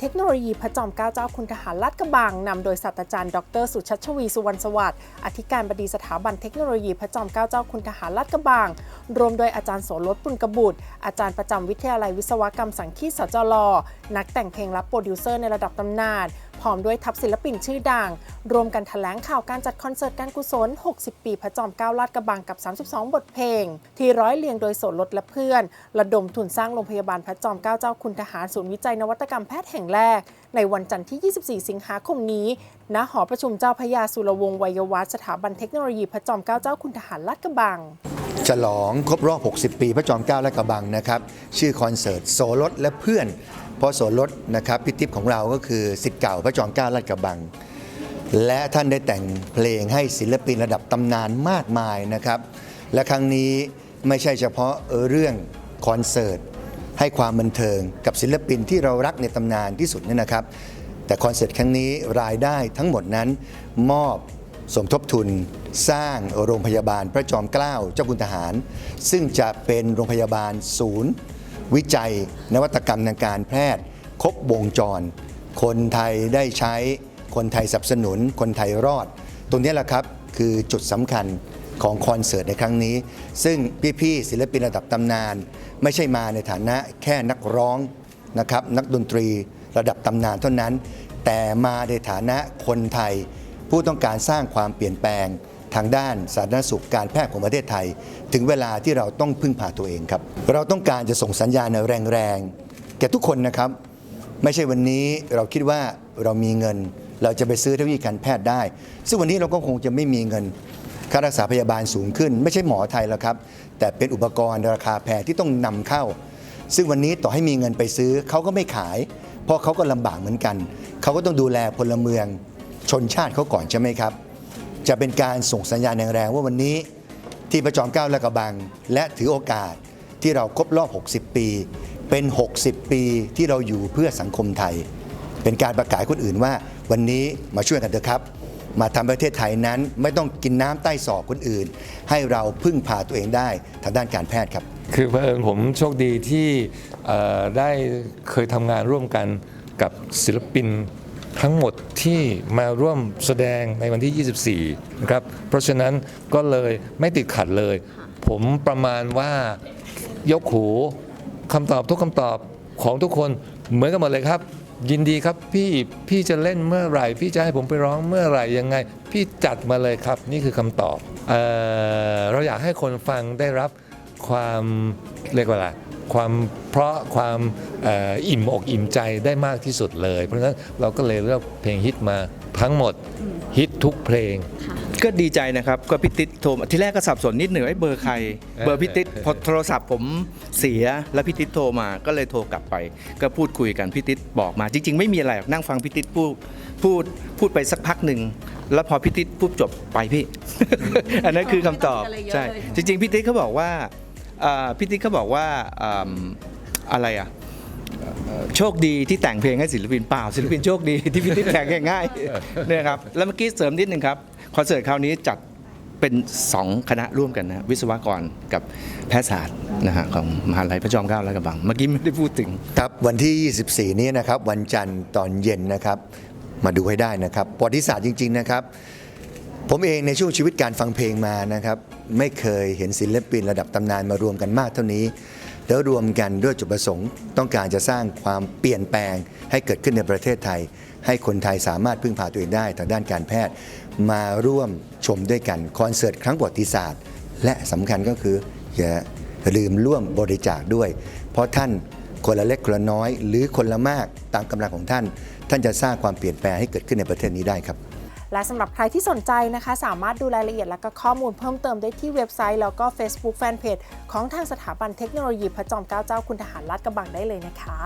เทคโนโลยีพระจอมเกล้าเจ้าคุณทหารลาดกระบังนำโดยศาสตราจารย์ดร สุชัชวีสุวรรณสวัสดิ์อธิการบดีสถาบันเทคโนโลยีพระจอมเกล้าเจ้าคุณทหารลาดกระบังรวมโดยอาจารย์โสรถปุณกบุตร อาจารย์ประจำวิทยาลัยวิศวกรรมสังคีตสจลนักแต่งเพลงและโปรดิวเซอร์ในระดับตำนานพร้อมด้วยทัพศิลปินชื่อดัง รวมกันแถลงข่าวการจัดคอนเสิร์ตการกุศล 60 ปีพระจอมเกล้าลาดกระบังกับ 32 บทเพลง ที่ร้อยเรียงโดยโสรถและเพื่อน ระดมทุนสร้างโรงพยาบาลพระจอมเกล้าเจ้าคุณทหารศูนย์วิจัยนวัตกรรมแพทย์แห่งแรก ในวันจันทร์ที่ 24 สิงหาคมนี้ ณ หอประชุมเจ้าพระยาสุรวงศ์วัยวัฒน์สถาบันเทคโนโลยีพระจอมเกล้าเจ้าคุณทหารลาดกระบังฉลองครบรอบ 60 ปี พระจอมเกล้าและกระบังนะครับ ชื่อคอนเสิร์ตโสรถและเพื่อน เพราะโสรถนะครับพิทิพของเราก็คือสิทธิ์เก่าพระจอมเกล้าและกระบัง และท่านได้แต่งเพลงให้ศิลปินระดับตำนานมากมายนะครับ และครั้งนี้ไม่ใช่เฉพาะเรื่องคอนเสิร์ตให้ความบันเทิงกับศิลปินที่เรารักในตำนานที่สุดนี่นะครับ แต่คอนเสิร์ตครั้งนี้รายได้ทั้งหมดนั้นมอบสมทบทุนสร้างโรงพยาบาลพระจอมเกล้าเจ้าคุณทหาร ซึ่งจะเป็นโรงพยาบาลศูนย์ วิจัย นวัตกรรมทางการแพทย์ ครบวงจร คนไทยได้ใช้ คนไทยสนับสนุน คนไทยรอด ตรงนี้แหละครับคือจุดสำคัญของคอนเสิร์ตในครั้งนี้ ซึ่งพี่ๆศิลปินระดับตำนาน ไม่ใช่มาในฐานะแค่นักร้องนะครับนักดนตรีระดับตำนานเท่านั้น แต่มาในฐานะคนไทย ผู้ต้องการสร้างความเปลี่ยนแปลง ทางด้านสาธารณสุขการแพทย์ของประเทศไทย ถึงเวลาที่เราต้องพึ่งพาตัวเองครับ เราต้องการจะส่งสัญญาณแรงๆแก่ทุกคนนะครับ ไม่ใช่วันนี้เราคิดว่าเรามีเงิน เราจะไปซื้อเทคโนโลยีการแพทย์ได้ ซึ่งวันนี้เราก็คงจะไม่มีเงินค่ารักษาพยาบาลสูงขึ้น ไม่ใช่หมอไทยแล้วครับ แต่เป็นอุปกรณ์ราคาแพงที่ต้องนำเข้า ซึ่งวันนี้ต่อให้มีเงินไปซื้อเขาก็ไม่ขาย เพราะเขาก็ลำบากเหมือนกัน เขาก็ต้องดูแลพลเมืองชนชาติเขาก่อนใช่ไหมครับ จะเป็นการส่งสัญญาณแรงๆว่าวันนี้ที่พระจอมเกล้าและกระบัง และถือโอกาสที่เราครบรอบ 60 ปี เป็น 60 ปีที่เราอยู่เพื่อสังคมไทย เป็นการประกาศคนอื่นว่า วันนี้มาช่วยกันเถอะครับ มาทำประเทศไทยนั้นไม่ต้องกินน้ำใต้ศอกคนอื่น ให้เราพึ่งพาตัวเองได้ทางด้านการแพทย์ครับ คือเผอิญผมโชคดีที่ได้เคยทำงานร่วมกันกับศิลปิน ทั้งหมดที่มาร่วมแสดงในวันที่ 24 นะครับ เพราะฉะนั้นก็เลยไม่ติดขัดเลย ผมประมาณว่ายกหูคำตอบทุกคำตอบของทุกคนเหมือนกันหมดเลยครับ ยินดีครับพี่พี่จะเล่นเมื่อไหร่ พี่จะให้ผมไปร้องเมื่อไหร่ยังไง พี่จัดมาเลยครับ นี่คือคำตอบเออเราอยากให้คนฟังได้รับ ความเรียกว่าอะไรความเพราะความเอ่ออิ่มอกอิ่มใจได้มากที่สุดเลย เพราะฉะนั้นเราก็เลยเลือกเพลงฮิตมาทั้งหมดฮิตทุกเพลง ก็ดีใจนะครับ ก็พี่ติ๊ดโทรมาที่แรกก็สับสนนิดหนึ่งไอ้เบอร์ใคร เบอร์พี่ติ๊ดพอโทรศัพท์ผมเสียแล้วพี่ติ๊ดโทรมาก็เลยโทรกลับไป ก็พูดคุยกันพี่ติ๊ดบอกมา จริง ๆ ไม่มีอะไรหรอกนั่งฟังพี่ติ๊ดพูดพูดพูดไปสักพักหนึ่งแล้วพอพี่ติ๊ดพูดจบไปพี่ อันนั้นคือคำตอบไม่ต้องมีอะไรเยอะใช่เลยจริง ๆพี่ติ๊ดเขาบอกว่าอ่า พี่ติ๊ดเขาบอกว่าอ่าอะไรอะโชคดีที่แต่งเพลงให้ศิลปินเปล่าศิลปินโชคดีที่พี่ติ๊ดแต่งง่ายๆเนี่ยครับแล้วเมื่อกี้เสริมนิดนึงครับคอนเสิร์ตคราวนี้จัดเป็น 2 คณะร่วมกันนะวิศวกรกับแพทยศาสตร์นะฮะของมหาลัยพระจอมเกล้าและกระบัง เมื่อกี้ไม่ได้พูดถึง ครับวันที่ 24 นี้นะครับ วันจันทร์ตอนเย็นนะครับ มาดูให้ได้นะครับประวัติศาสตร์จริง ๆ นะครับ ผมเองในช่วงชีวิตการฟังเพลงมานะครับ ไม่เคยเห็นศิลปินระดับตำนานมารวมกันมากเท่านี้ แล้วรวมกันด้วยจุดประสงค์ ต้องการจะสร้างความเปลี่ยนแปลงให้เกิดขึ้นในประเทศไทย ให้คนไทยสามารถพึ่งพาตัวเองได้ทางด้านการแพทย์ มาร่วมชมด้วยกันคอนเสิร์ตครั้งประวัติศาสตร์ และสำคัญก็คืออย่าลืมร่วมบริจาคด้วย เพราะท่านคนละเล็กคนละน้อย หรือคนละมากตามกำลังของท่าน ท่านจะสร้างความเปลี่ยนแปลงให้เกิดขึ้นในประเทศนี้ได้ครับ และสำหรับใครที่สนใจนะคะ สามารถดูรายละเอียดและก็ข้อมูลเพิ่มเติมได้ที่เว็บไซต์ แล้วก็ Facebook Fanpage ของทางสถาบันเทคโนโลยีพระจอมเกล้าเจ้าคุณทหารลาดกระบังได้เลยนะคะ